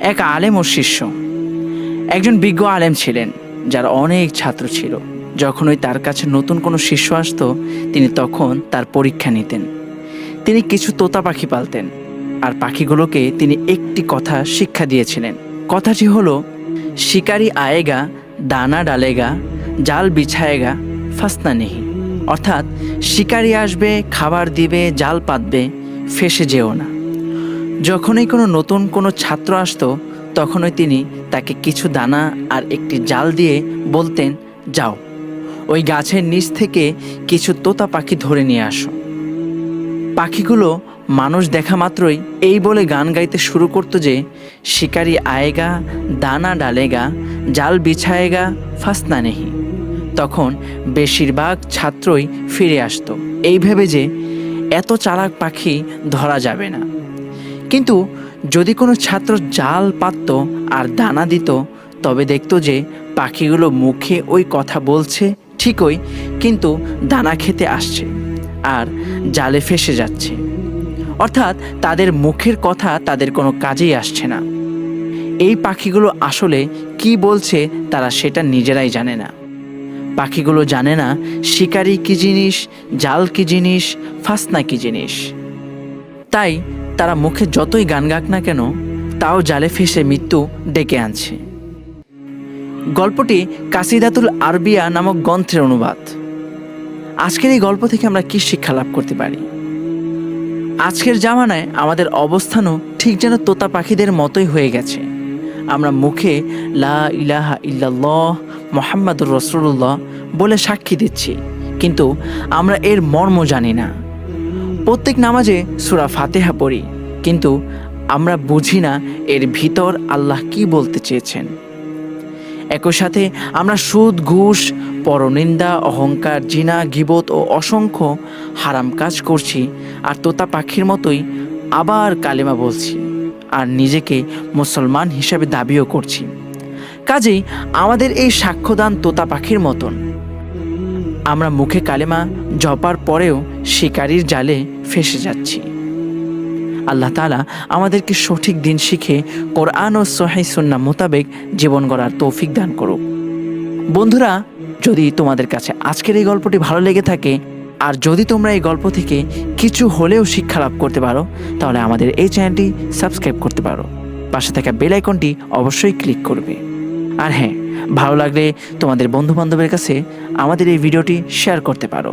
এক আলেম ও শিষ্য। একজন বিজ্ঞ আলেম ছিলেন, যার অনেক ছাত্র ছিল। যখন ওই তার কাছে নতুন কোনো শিষ্য আসতো, তিনি তখন তার পরীক্ষা নিতেন। তিনি কিছু তোতা পাখি পালতেন, আর পাখিগুলোকে তিনি একটি কথা শিক্ষা দিয়েছিলেন। কথাটি হলো, শিকারি আয়েগা, দানা ডালেগা, জাল বিছায়েগা, ফাসনা নেহি। অর্থাৎ, শিকারি আসবে, খাবার দিবে, জাল পাতবে, ফেসে যেও না। যখনই কোনো নতুন কোনো ছাত্র আসতো, তখনই তিনি তাকে কিছু দানা আর একটি জাল দিয়ে বলতেন, যাও, ওই গাছের নিচ থেকে কিছু তোতা পাখি ধরে নিয়ে আসো। পাখিগুলো মানুষ দেখা মাত্রই এই বলে গান গাইতে শুরু করতো যে, শিকারি আয়েগা, দানা ডালেগা, জাল বিছায়েগা ফাসনা নেহি তখন বেশিরভাগ ছাত্রই ফিরে আসতো। এই ভেবে যে, এত চালাক পাখি ধরা যাবে না। কিন্তু যদি কোনো ছাত্র জাল পাতত আর দানা দিত, তবে দেখতো যে পাখিগুলো মুখে ওই কথা বলছে ঠিকই, কিন্তু দানা খেতে আসছে আর জালে ফেসে যাচ্ছে। অর্থাৎ তাদের মুখের কথা তাদের কোনো কাজেই আসছে না। এই পাখিগুলো আসলে কি বলছে তারা সেটা নিজেরাই জানে না। পাখিগুলো জানে না শিকারি কি জিনিস, জাল কি জিনিস, ফাসনা কি জিনিস। তাই তারা মুখে যতই গান গাক না কেন, তাও জালে ফেসে মৃত্যু ডেকে আনছে। গল্পটি কাসিদাতুল আরবিয়া নামক গ্রন্থের অনুবাদ। আজকের এই গল্প থেকে আমরা কি শিক্ষা লাভ করতে পারি? আজকের জামানায় আমাদের অবস্থানও ঠিক যেন তোতা পাখিদের মতোই হয়ে গেছে। আমরা মুখে লা ইলাহা ইল্লাল্লাহ মোহাম্মদুর রসুল্লাহ বলে সাক্ষী দিচ্ছি, কিন্তু আমরা এর মর্ম জানি না। প্রত্যেক নামাজে সুরা ফাতেহা পড়ি, কিন্তু আমরা বুঝি না এর ভিতর আল্লাহ কি বলতে চেয়েছেন। একই সাথে আমরা সুদ, ঘুষ, পরনিন্দা, অহংকার, জিনা, গিবত ও অসংখ্য হারাম কাজ করছি আর তোতা পাখির মতোই আবার কালেমা বলছি আর নিজেকে মুসলমান হিসাবে দাবিও করছি। কাজেই আমাদের এই সাক্ষ্যদান তোতা পাখির মতন। আমরা মুখে কালেমা জপার পরেও শিকারির জালে ফেসে যাচ্ছি। আল্লাহ তালা আমাদেরকে সঠিক দিন শিখে কোরআন ও সহাই সুন্না মোতাবেক জীবন গড়ার তৌফিক দান করুক। বন্ধুরা, যদি তোমাদের কাছে আজকের এই গল্পটি ভালো লেগে থাকে, আর যদি তোমরা এই গল্প থেকে কিছু হলেও শিক্ষা লাভ করতে পারো, তাহলে আমাদের এই চ্যানেলটি সাবস্ক্রাইব করতে পারো। পাশে থাকা বেল আইকনটি অবশ্যই ক্লিক করবে। আর হ্যাঁ ভালো লাগলে তোমাদের বন্ধু বান্ধবের কাছে আমাদের এই ভিডিওটি শেয়ার করতে পারো।